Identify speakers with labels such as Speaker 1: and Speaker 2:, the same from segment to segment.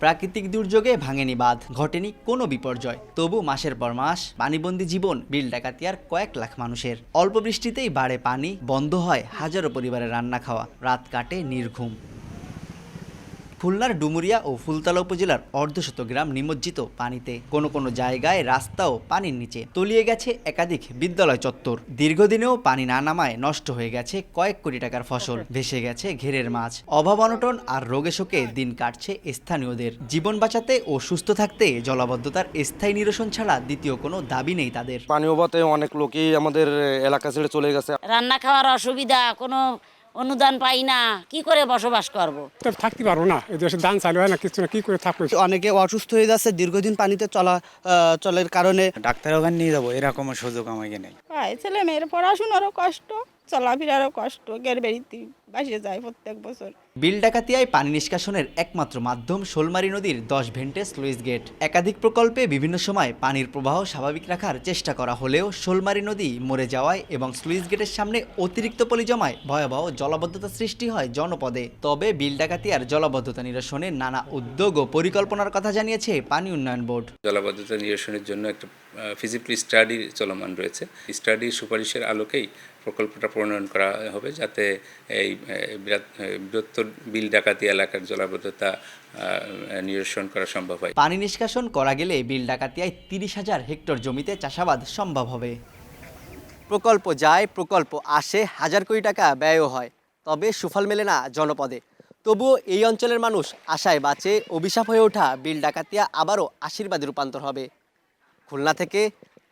Speaker 1: প্রাকৃতিক দুর্যোগে ভাঙেনি বাঁধ, ঘটেনি কোনো বিপর্যয়। তবু মাসের পর মাস পানিবন্দী জীবন, বিল ডাকাতিয়ার কয়েক লাখ মানুষের। অল্প বৃষ্টিতেই বাড়ে পানি, বন্ধ হয় হাজারো পরিবারের রান্না খাওয়া। রাত কাটে নির্ঘুম। খুলনার ডুমুরিয়া ও ফুলতলা উপজেলার অর্ধশত গ্রাম নিমজ্জিত পানিতে কোনো কোনো জায়গায় রাস্তাও পানির নিচে তলিয়ে গেছে একাধিক বিদ্যালয় চত্বর। দীর্ঘদিনেও পানি না নামায় নষ্ট হয়ে গেছে কয়েক কোটি টাকার ফসল ভেসে গেছে ঘেরের মাছ। অভাব অনটন আর রোগে শোকে দিন কাটছে স্থানীয়দের। জীবন বাঁচাতে ও সুস্থ থাকতে জলাবদ্ধতার স্থায়ী নিরসন ছাড়া দ্বিতীয় কোনো দাবি নেই তাদের।
Speaker 2: পানি অভাবে অনেক লোকই আমাদের এলাকা ছেড়ে চলে গেছে।
Speaker 3: রান্না খাওয়ার অসুবিধা কোনো অনুদান পাই না কি করে বসবাস করব।
Speaker 4: তো থাকতে পারব না এই দেশে দান চালু হয় না কিছু না কি করে থাকব?
Speaker 5: অনেকে অসুস্থ হয়ে যাচ্ছে দীর্ঘদিন পানিতে চলা চলের কারণে।
Speaker 6: ডাক্তার ওখানে নিয়ে যাব এরকম সুযোগ আমাকে নেই।
Speaker 7: ছেলে মেয়ের পড়াশোনারও কষ্ট চলাফেরারও কষ্ট গের বেড়িতে বাসে যায় প্রত্যেক বছর।
Speaker 1: বিল ডাকাতিয়ায় পানি নিষ্কাশনের একমাত্র মাধ্যম শোলমারি নদীর দশ ভেন্টে স্লুইস গেট। একাধিক প্রকল্পে বিভিন্ন সময় পানির প্রবাহ স্বাভাবিক রাখার চেষ্টা করা হলেও শোলমারি নদী মরে যাওয়ায় এবং স্লুইস গেটের সামনে অতিরিক্ত পলি জমায় ভয়াবহ জলাবদ্ধতা সৃষ্টি হয় জনপদে। তবে বিল ডাকাতিয়ার জলাবদ্ধতা নিরসনে নানা উদ্যোগ ও পরিকল্পনার কথা জানিয়েছে পানি উন্নয়ন বোর্ড।
Speaker 8: জলাবদ্ধতা নিরসনের জন্য একটা ফিজিক্যালি স্টাডি চলমান রয়েছে। স্টাডির সুপারিশের আলোকেই প্রকল্পটা প্রণয়ন করা হবে যাতে এই বৃহত্তর বিল ডাকাতি এলাকার জলাবদ্ধতা নিরসন করা সম্ভব হয়।
Speaker 1: পানি নিষ্কাশন করা গেলে বিল ডাকাতিয়ায় তিরিশ হাজার হেক্টর জমিতে চাষাবাদ সম্ভব হবে। প্রকল্প যায়, প্রকল্প আসে, হাজার কোটি টাকা ব্যয়ও হয়, তবে সুফল মেলে না জনপদে। তবুও এই অঞ্চলের মানুষ আশায় বাঁচে, অভিশাপ হয়ে ওঠা বিল ডাকাতিয়া আবারও আশীর্বাদে রূপান্তর হবে। খুলনা থেকে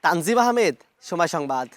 Speaker 1: তানজিব আহমেদ, সময় সংবাদ।